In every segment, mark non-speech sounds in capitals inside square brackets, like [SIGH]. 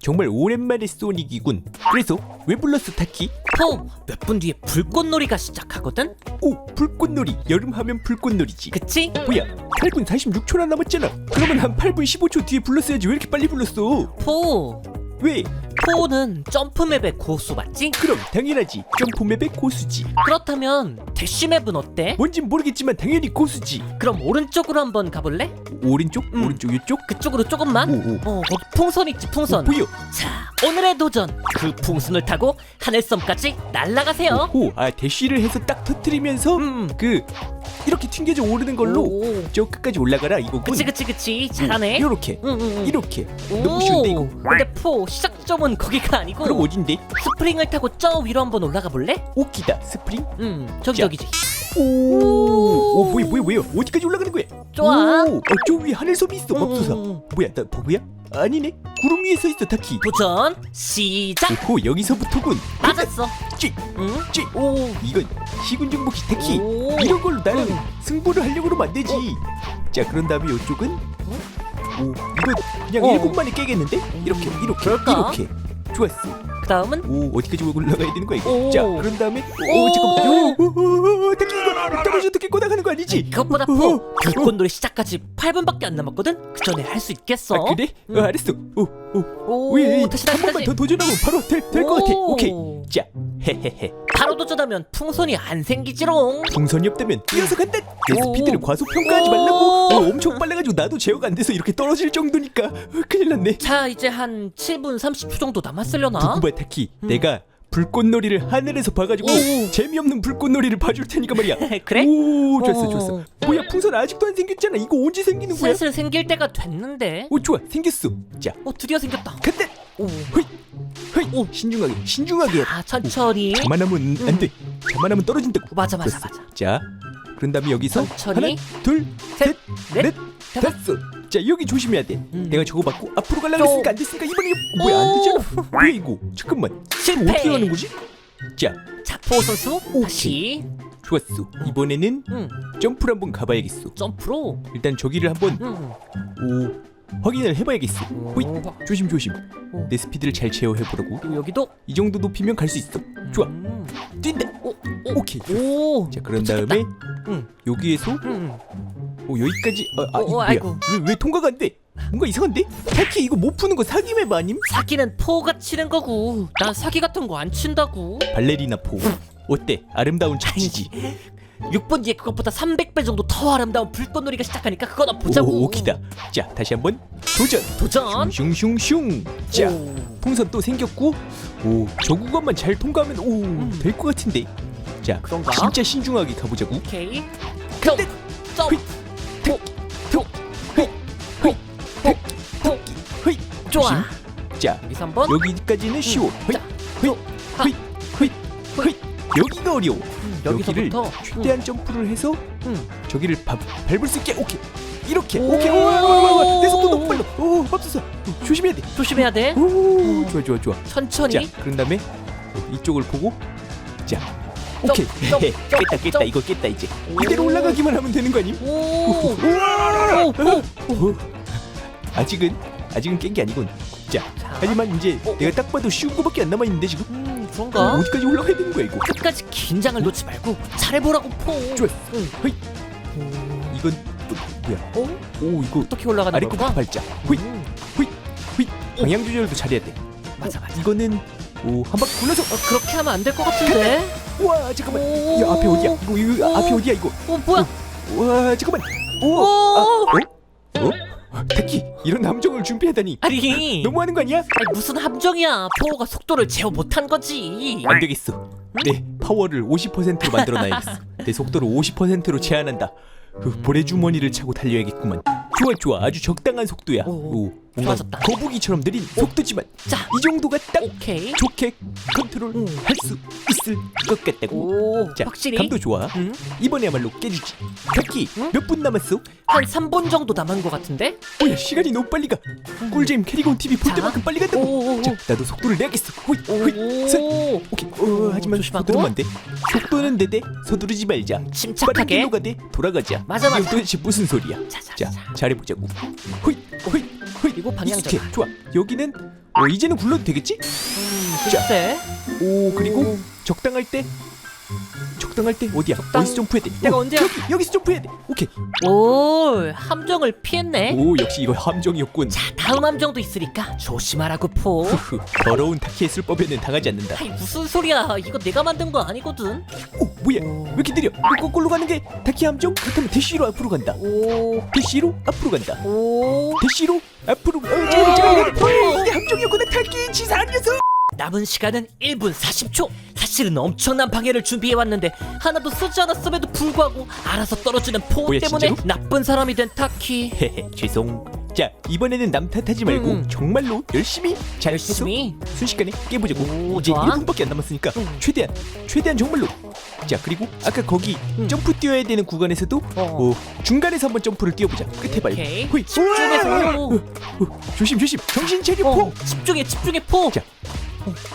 정말 오랜만에 소닉이군. 그래서 왜 불렀어 타키? 포, 몇분 뒤에 불꽃놀이가 시작하거든? 오 불꽃놀이 여름 하면 불꽃놀이지. 그치? 뭐야 8분 46초나 남았잖아. 그러면 한 8분 15초 뒤에 불렀어야지 왜 이렇게 빨리 불렀어? 포, 왜? 포는 점프맵의 고수 맞지? 그럼 당연하지 점프맵의 고수지. 그렇다면 대쉬맵은 어때? 뭔진 모르겠지만 당연히 고수지. 그럼 오른쪽으로 한번 가볼래? 오른쪽 음. 오른쪽 이쪽. 그쪽으로 조금만? 오오. 어, 거기 풍선 있지 어, 풍선 보여. 자, 오늘의 도전 그 풍선을 타고 하늘섬까지 날아가세요 오, 아 대쉬를 해서 딱 터트리면서 음, 그 이렇게 튕겨져 오르는 걸로 오, 저 끝까지 올라가라 이거군. 그치 그치 그치 잘하네 이렇게 응, 응, 응. 이렇게 오, 너무 쉬운데 이거. 근데 포 시작점은 거기가 아니고 그럼 어딘데? 스프링을 타고 저 위로 한번 올라가 볼래? 오키다 스프링. 음 저기 자. 저기지 오, 오 뭐야 뭐야 뭐야 어디까지 올라가는 거야? 좋아 오, 어, 저 위에 하늘섬이 있어 응, 맙소사. 응, 응. 뭐야 나 버그야? 아니네 구름 위에 서 있어 타키. 도전 시작 오 여기서부터군. 맞았어 찌, 응? 찌. 오 이건 시군 정복시 타키. 오. 이런 걸로 나는 응. 승부를 하려고 그러면 안 되지. 자 그런 다음에 이쪽은 오 이거 그냥 어. 일곱 만에 깨겠는데? 이렇게 이렇게 그럴까? 이렇게 좋았어. 그 다음은 오 어디까지 올라가야 되는 거야 이거? 오. 자 그런 다음에 오. 오 잠깐만 오, 오, 오, 오, 떨어져 어떻게 꼬다가는 거 아니지? 그것보다 어, 포 어. 불꽃놀이 시작까지 8분밖에 안 남았거든? 그 전에 할 수 있겠어? 아 그래? 응. 어, 알았어. 오오 오 왜? 다시 한 다시 번만 다시 더 도전하면 바로 될것 같아. 오. 오케이. 자 헤헤헤. 바로 도전하면 풍선이 안 생기지롱 풍선이 없다면 뛰어서 간다. 내 오. 스피드를 과속 평가하지 말라고. 오. 어, 엄청 빨라가지고 나도 제어가 안 돼서 이렇게 떨어질 정도니까 어, 큰일 났네. 자 이제 한 7분 30초 정도 남았으려나? 두고 봐 타키. 음. 내가 불꽃놀이를 하늘에서 봐가지고 오. 재미없는 불꽃놀이를 봐줄 테니까 말이야. [LAUGHS] 그래? 오 좋았어 어. 좋았어. 뭐야 풍선 아직도 안 생겼잖아. 이거 언제 생기는 거야? 슬슬 생길 때가 됐는데 오 좋아 생겼어. 자 어 드디어 생겼다 간다. 오. 허이 허이 신중하게 신중하게. 아 천천히 자만하면 음. 안 돼. 자만하면 떨어진다고. 맞아 맞아 됐어. 맞아 자 그런 다음에 여기서 천천히. 하나 둘셋넷 넷, 다섯. 자 여기 조심해야 돼. 음. 내가 저거 받고 앞으로 가려고 또. 했으니까 안 됐으니까 이번에 뭐야 안 되잖아. 뭐야 이거 잠깐만. 이거 실패 어떻게 하는 거지? 자 자포 선수. 다시 좋았어. 이번에는 응 점프를 한번 가봐야겠어. 점프로 일단 저기를 한번 응오 확인을 해봐야겠어. 호잇 오. 조심 조심. 오. 내 스피드를 잘 제어해보라고. 그리고 여기도 이 정도 높이면 갈 수 있어. 좋아. 음. 뛴다. 오, 오. 오케이. 오 자 그런. 다음에 응 여기에서 응 오 여기까지 아, 아 어, 이거 어, 뭐야? 아이고. 왜, 왜 통과가 안 돼? 뭔가 이상한데? 타키 이거 못 푸는 거 사기 맵 아님? 사기는 포가 치는 거고 난 사기 같은 거 안 친다고 발레리나 포 어때? 아름다운 착지지 [LAUGHS] 6분 뒤에 그것보다 300배 정도 더 아름다운 불꽃놀이가 시작하니까 그거 나 보자고. 오 오키다. 자 다시 한번 도전. 도전. 슝슝슝 자 오. 풍선 또 생겼고 오 저 구간만 잘 통과하면 오 될 것 같은데. 자 음. 그런가? 진짜 신중하게 가보자고. 오케이! 허이 좋아. 자 여기서 한번. 여기까지는 쉬워. 허이 자, 허이 하. 허이 허이 허이 여기가 어려워. 음, 여기를 여기서부터 최대한 점프를 해서 음. 저기를 밟, 밟을 수 있게 오케이 이렇게 오. 오케이 오와와와내 속도 너무 빨라 오 맙소사 어, 조심해야 돼 조심해야 돼오 오. 좋아 좋아 좋아 천천히 자 그런 다음에 어, 이쪽을 보고 자 점, 오케이 점, 점, 깼다 깼다 점. 이거 깼다 이제 오. 이대로 올라가기만 하면 되는 거 아님? 오! 우와 오! 오! 어, 아직은 아직은 깬 게 아니군 자 자. 하지만 이제 어, 어. 내가 딱 봐도 쉬운 거밖에 안 남아 있는데 지금 음, 어, 그런가? 어디까지 올라가야 되는 거야 이거? 끝까지 긴장을 놓지 말고 잘해보라고 포 좋아 응. 허이 오. 이건 또 뭐야? 어? 오 이거 어떻게 올라가는 아래 걸까? 거부터 밟자. 호이 음, 호이 방향 조절도 잘해야 돼. 맞아 맞아. 이거는 오한 바퀴 굴러서. 어, 그렇게 하면 안 될 것 같은데? 와 잠깐만. 오. 야 앞에 어디야? 이거 이거 오. 앞에 어디야 이거? 어 뭐야? 와 잠깐만. 오. 오. 아, 어? 어? 타키 이런 함정을 준비하다니. 아니. 너무하는 거 아니야? 아니, 무슨 함정이야? 포가 속도를 제어 못한 거지. 안 되겠어. 내 파워를 50%로 만들어놔야겠어. 내 속도를 50%로 제한한다. 그 보레주머니를 차고 달려야겠구만. 좋아 좋아. 아주 적당한 속도야. 오, 오, 뭔가 좋아졌다. 거북이처럼 느린 속도지만 자. 이 정도가 딱 오케이. 좋게 컨트롤 음. 할수 있을 것 같다고. 오 자 확실히. 감도 좋아. 음? 이번에야말로 깨주지. 타키 응? 몇 분 남았어? 한 3분 정도 남은 것 같은데? 오야 시간이 너무 빨리 가. 꿀잼 캐리곤 TV 볼 자. 때만큼 빨리 간다고. 오오오. 자 나도 속도를 내야겠어. 호이 호이 선오 오케이. 어, 하지만 조심하고. 안돼. 속도는 내대. 서두르지 말자. 빠른 침착하게. 길로 가돼 돌아가자. 맞아, 맞아. 이게 도대체 무슨 소리야? 자 자 자 자. 잘해보자고. 호이 허이 허이 그리고 방향 익숙해. 전환. 좋아 여기는 어 이제는 굴러도 되겠지? 음, 자. 글쎄. 오 그리고 오. 적당할 때 적당할 때 어디야? 적당- 어디서 점프해야 돼? 내가 어, 언제야? 여기 여기서 점프해야 돼. 오케이. 오, 함정을 피했네. 오 역시 이거 함정이었군. 자, 다음 함정도 있으니까 조심하라고 포. 후후 더러운 타키의 술법에는 당하지 않는다. 아이 무슨 소리야? 이거 내가 만든 거 아니거든. 오 뭐야? 오. 왜 이렇게 느려? 왜 거꾸로 가는 게 타키 함정? 그렇다면 대시로 앞으로 간다. 오, 대시로 앞으로 간다. 오. 대시로 앞으로. 어, 오. 잠깐 잠깐 잠깐. 이게 함정이었구나 타키 치사한 녀석. 남은 시간은 1분 40초. 사실은 엄청난 방해를 준비해 왔는데 하나도 쓰지 않았음에도 불구하고 알아서 떨어지는 포 뭐야, 때문에 진짜로? 나쁜 사람이 된 타키. 헤헤 죄송. 자 이번에는 남 탓하지 말고 음. 정말로 열심히 잘 열심히. 해서 순식간에 깨보자고. 오, 이제 좋아. 1분밖에 안 남았으니까 음. 최대한 최대한 정말로. 자 그리고 아까 거기 음. 점프 뛰어야 되는 구간에서도 어. 어, 중간에서 한번 점프를 뛰어보자. 끝에. 오케이. 호이. 집중해서. 우와! 오. 어, 조심 조심. 정신 차려 어, 포. 집중해, 집중해 포. 자,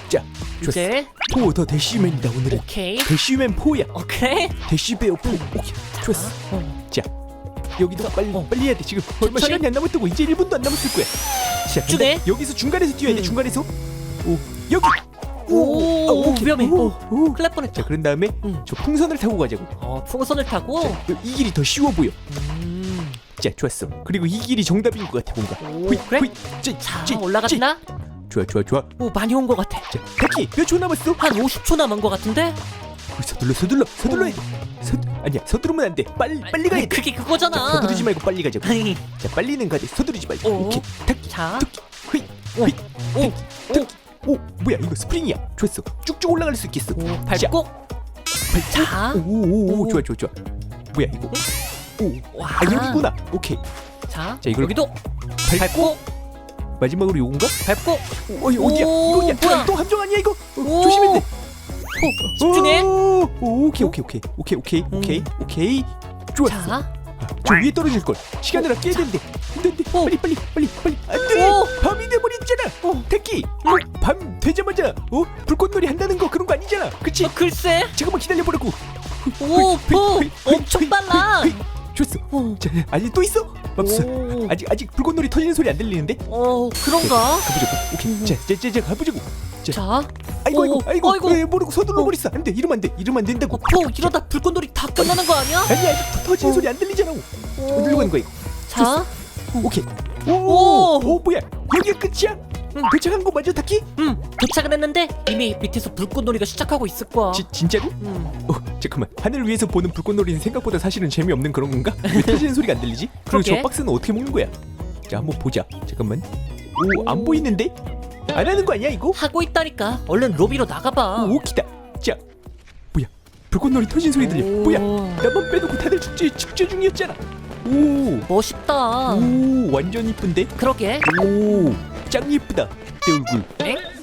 자 좋았어. 이제 포더 대쉬맨이다 오늘은. 오케이. 대쉬맨 포야. 오케이. 대쉬베어 포. 오케이 좋았어. 어. 자 여기도 빨리 어. 빨리 해야 돼 지금 얼마 천천히. 시간이 안 남았다고 이제 1분도 안 남았을 거야 자 집중해. 간다. 여기서 중간에서 뛰어야 돼 음. 중간에서 오 여기 오, 아, 오케이. 위험해. 오, 오. 오. 큰일 날 뻔했다. 자 그런 다음에 음. 저 풍선을 타고 가자고 어, 풍선을 타고. 자, 이 길이 더 쉬워 보여 음. 자 좋았어 그리고 이 길이 정답인 것 같아 뭔가 오, 그래? 자, 찌, 올라갔나? 찌. 좋아 좋아 좋아. 오, 많이 온 것 같아. 자 타키 몇초 남았어? 한 50초 남은 것 같은데? 어, 서둘러 서둘러 서둘러 야 돼 서, 아니야 서두르면 안돼. 빨리 빨리 가야 아니, 돼. 그게 자, 그거잖아. 서두르지 말고 빨리 가자고. 아니, 자 빨리는 가지 서두르지 말고. 어. 오케이 타키 자, 토끼 흐이 오, 오, 토끼 오 뭐야 이거 스프링이야. 좋았어. 쭉쭉 올라갈 수 있겠어. 오, 밟고. 자, 오오오 오. 좋아 좋아 좋아. 뭐야 이거? 오. 와. 아 여기구나. 오케이. 자, 자, 이걸 여기도. 밟고, 마지막으로 요건가? 밟고. 오 어이 어디야? 오, 이거 어디야? 뭐야? 또 함정 아니야 이거? 어, 오. 돼 오, 집중해. 오, 오, 오케이 오케이 오케이. 오케이 오케이 음. 오케이 오케이. 좋았어 자, 저 위에 떨어질 걸. 시간을 아껴야 되는데 안돼 오. 빨리 빨리 빨리 빨리. 안돼. 오. 밤이 돼버렸잖아. 어 택기. 밤 되자마자 어? 불꽃놀이 한다는 거 그런 거 아니잖아. 그치? 어, 글쎄. 잠깐만 기다려보라고. 오, 포. 엄청 오, 자 아직 또 있어? 없어 오. 아직 아직 불꽃놀이 터지는 소리 안 들리는데 어, 그런가? 가보자고 오케이 자자 자 가보자고 자 자, 아이고 아이고 오, 아이고 아이고. 왜 모르고 서둘러 어. 버렸어 안 돼 이러면 안 돼 이러면 안 된다고 어, 포 이러다 불꽃놀이 다 끝나는 거 아니야? 아니 아직 터지는 어. 소리 안 들리잖아 어디로 가는 거야 이거 자, 오케이 오. 오 오 뭐야 여기가 끝이야? 응. 도착한 거 맞아 타키? 음, 도착은 했는데 이미 밑에서 불꽃놀이가 시작하고 있을 거야. 지, 진짜로? 음, 어 잠깐만 하늘 위에서 보는 불꽃놀이는 생각보다 사실은 재미없는 그런 건가? 왜 터지는 소리가 안 들리지? 그리고 저 그러게. 박스는 어떻게 먹는 거야? 자 한번 보자 잠깐만 오 안 보이는데? 안 하는 거 아니야 이거? 하고 있다니까. 얼른 로비로 나가봐. 오 오키다 자 뭐야 불꽃놀이 터진 소리 들려 뭐야 오. 나만 빼놓고 다들 축제 축제 중이었잖아 오 멋있다. 오 완전 이쁜데? 그러게. 오 짱 예쁘다 내 얼굴 엥?